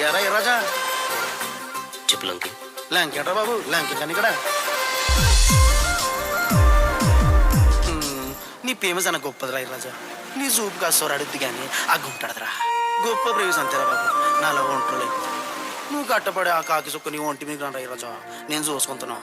ఎరా ఎరాజా చెప్పు లంకి. లంకేట్రా బాబు? లంకి కానీ ఇక్కడ? నీ ప్రేమ చాలా గొప్పదిరా ఎరాజా నీ చూపు కాసోరు అడుద్ది కానీ అగ్గుంటాడదురా గొప్ప ప్రేమ అంతేరా బాబు. నాలో ఒంట్లో లేకపోతే నువ్వు కట్టబడే ఆ కాకి చుక్క నీ ఒంటి మీద రాజా. నేను చూసుకుంటున్నావు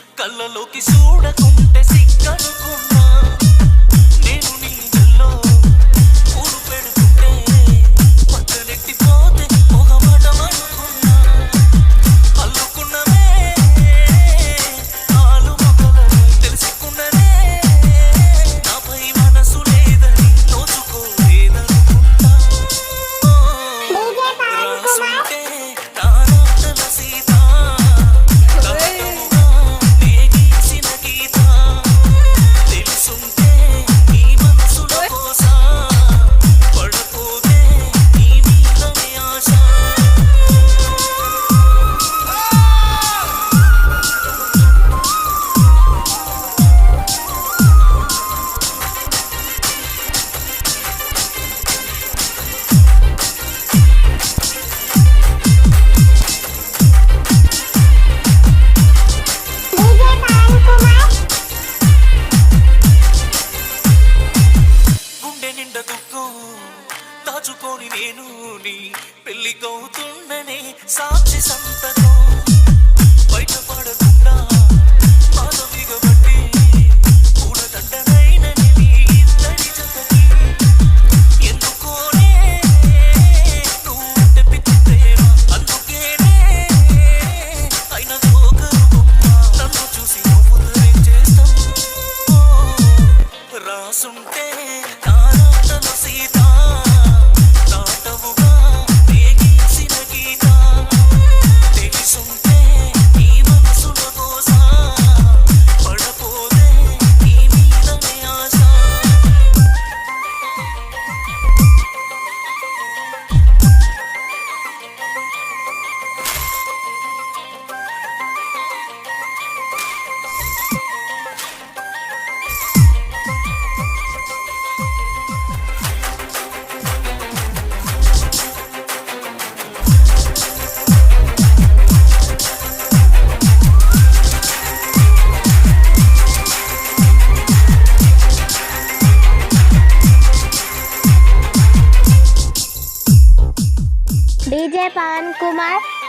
కళ్ళలోకి చూడకుంటే సిగ్గనుకుంటే పెళ్ళి పెళ్ళికవుతుండనే సాక్షి సంతతి विजय पावन कुमार।